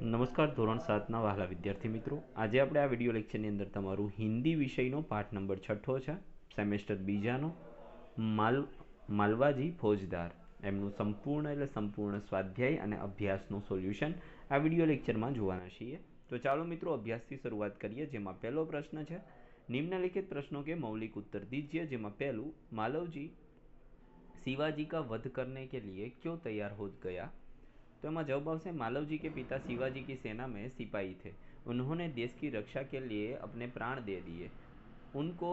નમસ્કાર, ધોરણ સાતના વહાલા વિદ્યાર્થી મિત્રો. આજે આપણે આ વીડિયો લેક્ચરની અંદર તમારું હિન્દી વિષયનો પાઠ નંબર છઠ્ઠો છે સેમેસ્ટર બીજાનો, માલ, માલવાજી ફોજદાર. એમનું સંપૂર્ણ એટલે સંપૂર્ણ સ્વાધ્યાય અને અભ્યાસનું સોલ્યુશન આ વીડિયો લેક્ચરમાં જોવાના છીએ. તો ચાલો મિત્રો, અભ્યાસથી શરૂઆત કરીએ, જેમાં પહેલો પ્રશ્ન છે, નિમ્નલિખિત પ્રશ્નો કે મૌલિક ઉત્તર દીજીએ જેમાં પહેલું, માલવજી, શિવાજી કા વધ કરને કે લીએ ક્યો તૈયાર હોત ગયા? तो એમાં જવાબ આવશે मालव जी के पिता शिवाजी की सेना में सिपाही थे उन्होंने देश की रक्षा के लिए अपने प्राण दे दिए उनको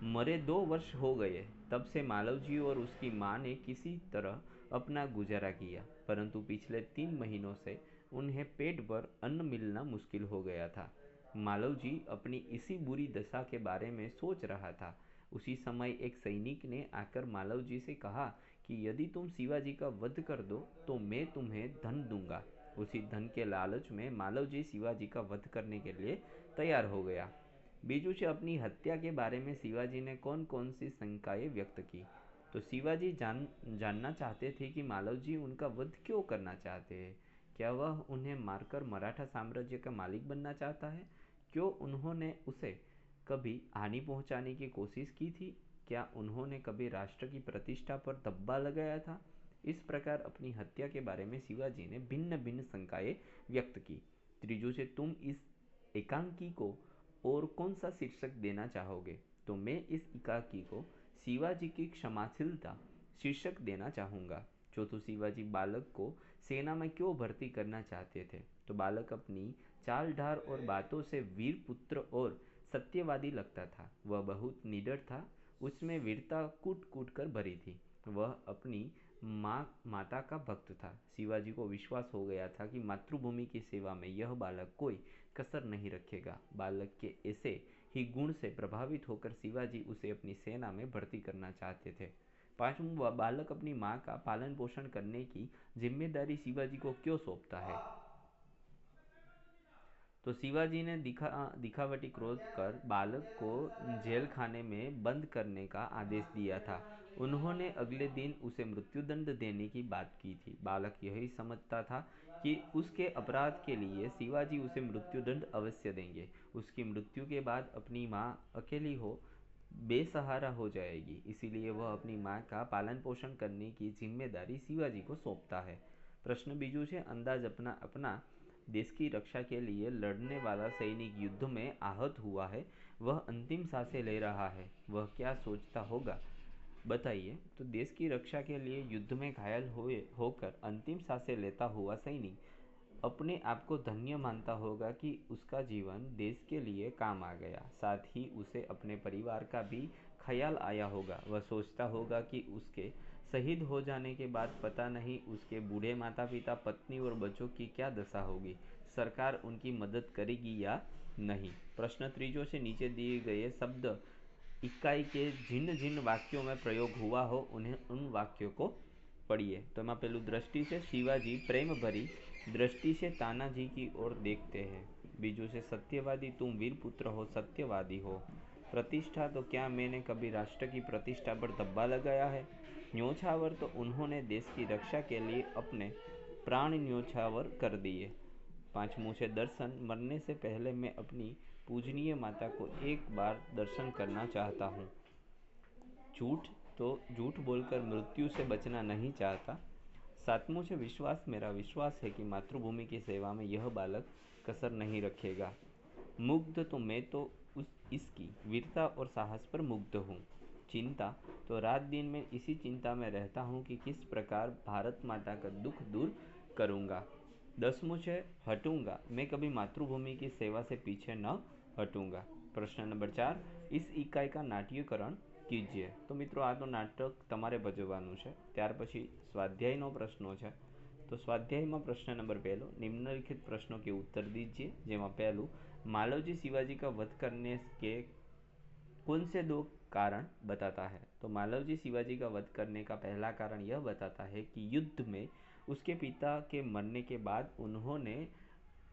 मरे दो वर्ष हो गए तब से मालव जी और उसकी माँ ने किसी तरह अपना गुजारा किया परंतु पिछले तीन महीनों से उन्हें पेट भर अन्न मिलना मुश्किल हो गया था मालव जी अपनी इसी बुरी दशा के बारे में सोच रहा था उसी समय एक सैनिक ने आकर मालव जी से कहा कि यदि तुम शिवाजी का वध कर दो तो मैं तुम्हें धन दूँगा। उसी धन के लालच में मालव जी शिवाजी का वध करने के लिए तैयार हो गया। बीजू से अपनी हत्या के बारे में शिवाजी ने कौन कौन सी शंकाएँ व्यक्त की? तो शिवाजी जान, जानना चाहते थे कि मालव जी उनका वध क्यों करना चाहते हैं। क्या वह उन्हें मारकर मराठा साम्राज्य का मालिक बनना चाहता है? क्यों उन्होंने उसे कभी हानि पहुँचाने की कोशिश की थी? क्या उन्होंने कभी राष्ट्र की प्रतिष्ठा पर धब्बा लगाया था? इस प्रकार अपनी हत्या के बारे में शिवाजी ने भिन्न भिन्न शंकाएँ व्यक्त की। त्रिजु से तुम इस एकांकी को और कौन सा शीर्षक देना चाहोगे? तो मैं इस एकांकी को शिवाजी की क्षमाशीलता शीर्षक देना चाहूँगा। चौथु शिवाजी बालक को सेना में क्यों भर्ती करना चाहते थे? तो बालक अपनी चाल ढार और बातों से वीर पुत्र और सत्यवादी लगता था। वह बहुत निडर था उसमें वीरता कूट कूट कर भरी थी। वह अपनी माँ, माता का भक्त था। शिवाजी को विश्वास हो गया था कि मातृभूमि की सेवा में यह बालक कोई कसर नहीं रखेगा। बालक के ऐसे ही गुण से प्रभावित होकर शिवाजी उसे अपनी सेना में भर्ती करना चाहते थे। पांचवा बालक अपनी माँ का पालन पोषण करने की ज़िम्मेदारी शिवाजी को क्यों सौंपता है? तो शिवाजी ने दिखा, दिखावटी क्रोध कर बालक को जेल खाने में बंद करने का आदेश दिया था। उन्होंने अगले दिन उसे मृत्युदंड देने की बात की थी। बालक यही समझता था कि उसके अपराध के लिए शिवाजी उसे मृत्युदंड अवश्य देंगे। उसकी मृत्यु के बाद अपनी माँ अकेली हो, बेसहारा हो जाएगी। इसीलिए वह अपनी माँ का पालन पोषण करने की ज़िम्मेदारी शिवाजी को सौंपता है। प्रश्न बीजू से अंदाज अपना अपना देश की रक्षा के लिए लड़ने वाला सैनिक युद्ध में आहत हुआ है। वह अंतिम साँसें ले रहा है। वह क्या सोचता होगा? बताइए। तो देश की रक्षा के लिए युद्ध में घायल हुए, होकर अंतिम साँसें लेता हुआ सैनिक अपने आप को धन्य मानता होगा कि उसका जीवन देश के लिए काम आ गया। साथ ही उसे अपने परिवार का भी ख्याल आया होगा। वह सोचता होगा कि उसके शहीद हो जाने के बाद पता नहीं उसके बूढ़े माता पिता पत्नी और बच्चों की क्या दशा होगी? सरकार उनकी मदद करेगी या नहीं? प्रश्न त्रीजों से नीचे दिए गए शब्द इकाई के जिन जिन वाक्यों में प्रयोग हुआ हो, उन्हें उन वाक्यों को पढ़िए। तो मैं पहलू दृष्टि से शिवाजी, प्रेम भरी दृष्टि से तानाजी की ओर देखते हैं। बीजू से, सत्यवादी तुम वीर पुत्र हो, सत्यवादी हो। प्रतिष्ठा तो क्या मैंने कभी राष्ट्र की प्रतिष्ठा पर धब्बा लगाया है? न्योछावर तो उन्होंने देश की रक्षा के लिए अपने प्राण न्योछावर कर दिए। पांचवों से दर्शन, मरने से पहले मैं अपनी पूजनीय माता को एक बार दर्शन करना चाहता हूँ। झूठ तो झूठ बोलकर मृत्यु से बचना नहीं चाहता। सातवों से विश्वास, मेरा विश्वास है कि मातृभूमि की सेवा में यह बालक कसर नहीं रखेगा। मुग्ध तो मैं तो उस इसकी वीरता और साहस पर मुग्ध हूँ चिंता तो रात दिन मैं इसी चिंता में रहता हूँ कि किस प्रकार भारत माता का दुख दूर करूँगा दसमूँ से हटूँगा मैं कभी मातृभूमि की सेवा से पीछे न हटूँगा प्रश्न नंबर चार इस इकाई का नाट्यकरण કીજીએ તો મિત્રો આ તો નાટક તમારે ભજવવાનું છે ત્યાર પછી સ્વાધ્યાયનો પ્રશ્નો છે તો સ્વાધ્યાયમાં પ્રશ્ન નંબર પહેલો निम्नलिखित प्रश्नों के उत्तर दीजिए જેમાં પહેલું मालवजी शिवाजी का वध करने के कौन से दो कारण बताता है? तो मालवजी शिवाजी का वध करने का पहला कारण यह बताता है कि युद्ध में उसके पिता के मरने के बाद उन्होंने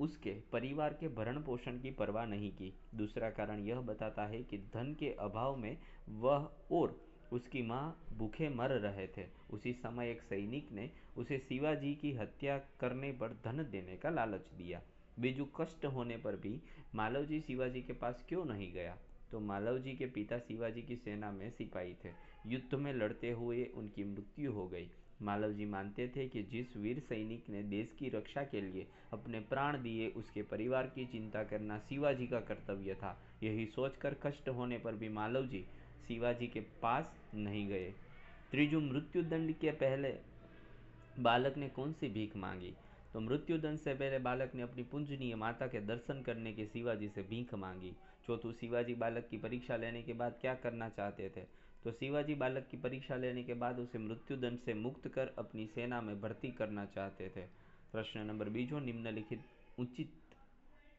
उसके परिवार के भरण पोषण की परवाह नहीं की। दूसरा कारण यह बताता है कि धन के अभाव में वह और उसकी माँ भूखे मर रहे थे। उसी समय एक सैनिक ने उसे शिवाजी की हत्या करने पर धन देने का लालच दिया। बीजू कष्ट होने पर भी मालव जी शिवाजी के पास क्यों नहीं गया? तो मालव जी के पिता शिवाजी की सेना में सिपाही थे। युद्ध में लड़ते हुए उनकी मृत्यु हो गई। मालव जी मानते थे कि जिस वीर सैनिक ने देश की रक्षा के लिए अपने प्राण दिए, उसके परिवार की चिंता करना शिवाजी का कर्तव्य था। यही सोचकर कष्ट होने पर भी मालव जी शिवाजी के पास नहीं गए। त्रिजु मृत्युदंड के पहले बालक ने कौन सी भीख मांगी? तो मृत्युदंड से पहले बालक ने अपनी पूंजनीय माता के दर्शन करने के शिवाजी से भीख मांगी। चौथु शिवाजी बालक की परीक्षा लेने के बाद क्या करना चाहते थे? तो शिवाजी बालक की परीक्षा लेने के बाद उसे मृत्युदंड से मुक्त कर अपनी सेना में भर्ती करना चाहते थे। प्रश्न नंबर बीजो निम्नलिखित उचित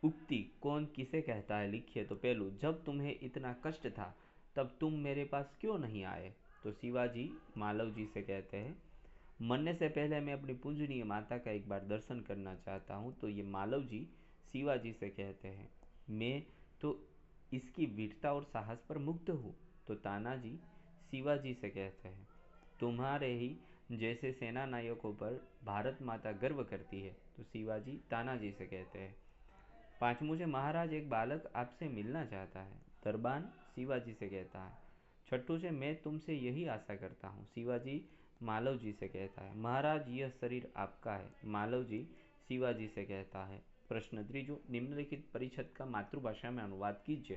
उक्ति कौन किसे कहता है लिखिए तो पहलू, जब तुम्हें इतना कष्ट था, तब तुम मेरे पास क्यों नहीं आए? तो शिवाजी मालव जी से कहते हैं मरने से पहले मैं अपनी पूजनीय माता का एक बार दर्शन करना चाहता हूँ तो ये मालव जी शिवाजी से कहते हैं, मैं तो इसकी वीरता और साहस पर मुग्ध हूँ। तो तानाजी शिवाजी से कहते हैं, तुम्हारे ही जैसे सेना नायकों पर भारत माता गर्व करती है। तो शिवाजी तानाजी से कहते हैं पांचवों से महाराज एक बालक आपसे मिलना चाहता है। दरबान शिवाजी से कहता है छठू से मैं तुमसे यही आशा करता हूँ। शिवाजी मालव जी से कहता है महाराज यह शरीर आपका है मालव जी शिवाजी से कहता है પ્રશ્ન ત્રીજો નિમ્નલિખિત પરિષદ કા માતૃભાષામાં અનુવાદ કીજે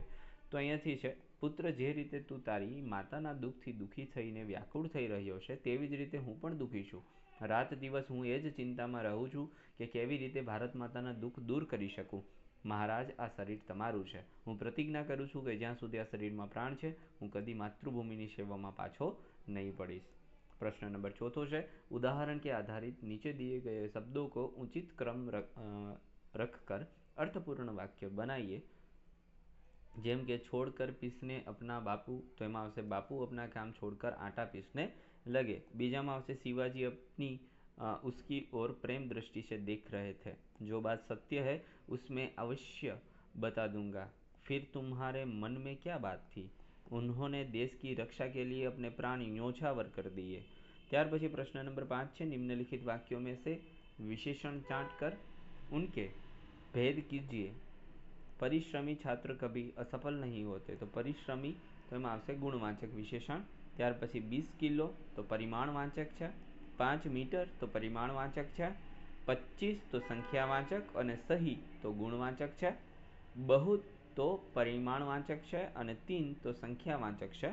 તો અહીંયાથી છે પુત્ર જે રીતે તું તારી માતાના દુઃખથી દુઃખી થઈને વ્યાકુળ થઈ રહ્યો છે તેવી જ રીતે હું પણ દુઃખી છું રાત દિવસ હું એ જ ચિંતામાં રહું છું કે કેવી રીતે ભારત માતાના દુઃખ દૂર કરી શકું મહારાજ આ શરીર તમારું છે હું પ્રતિજ્ઞા કરું છું કે જ્યાં સુધી આ શરીરમાં પ્રાણ છે હું કદી માતૃભૂમિની સેવામાં પાછો નહીં પડીશ प्रश्न नंबर चौथो है उदाहरण के आधारित नीचे दिए गए शब्दों को उचित क्रम रख रखकर अर्थपूर्ण वाक्य बनाइए જેમ કે છોડકર પીસને અપના બાપુ તો એમાં આવશે બાપુ अपना काम छोड़कर आटा पीसने लगे બીજામાં આવશે शिवाजी अपनी उसकी ओर प्रेम दृष्टि से देख रहे थे जो बात सत्य है उसमें अवश्य बता दूंगा फिर तुम्हारे मन में क्या बात थी ઉન્હોને દેશની રક્ષા કે लिए अपने प्राण ન્યોછાવર कर दिए ત્યાર પછી પ્રશ્ન નંબર પાંચ છે નિમ્નલિખિત વાક્યો મેં સે विशेषण चाट कर उनके भेद कीजिए परिश्रमी छात्र कभी असफल नहीं होते तो परिश्रमी તો એમાં આવશે ગુણવાચક વિશેષણ ત્યાર પછી વીસ કિલો તો પરિમાણવાચક છે પાંચ મીટર તો પરિમાણવાચક છે પચીસ તો સંખ્યાવાચક અને સહી તો ગુણવાચક છે બહુ તો પરિમાણવાચક છે અને તીન તો સંખ્યાવાચક છે.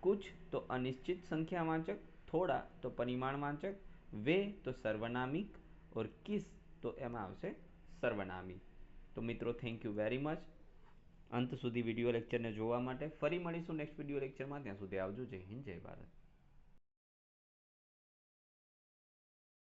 કુછ તો અનિશ્ચિત સંખ્યાવાચક, થોડા તો પરિમાણવાચક, વે તો સર્વનામિક, ઓર કિસ તો એમાં આવશે સર્વનામી તો મિત્રો થેન્ક યુ વેરી મચ અંત સુધી વીડિયો લેક્ચરને જોવા માટે ફરી મળીશું નેક્સ્ટ વીડિયો લેક્ચરમાં ત્યાં સુધી આવજો. જય હિન્દ, જય ભારત.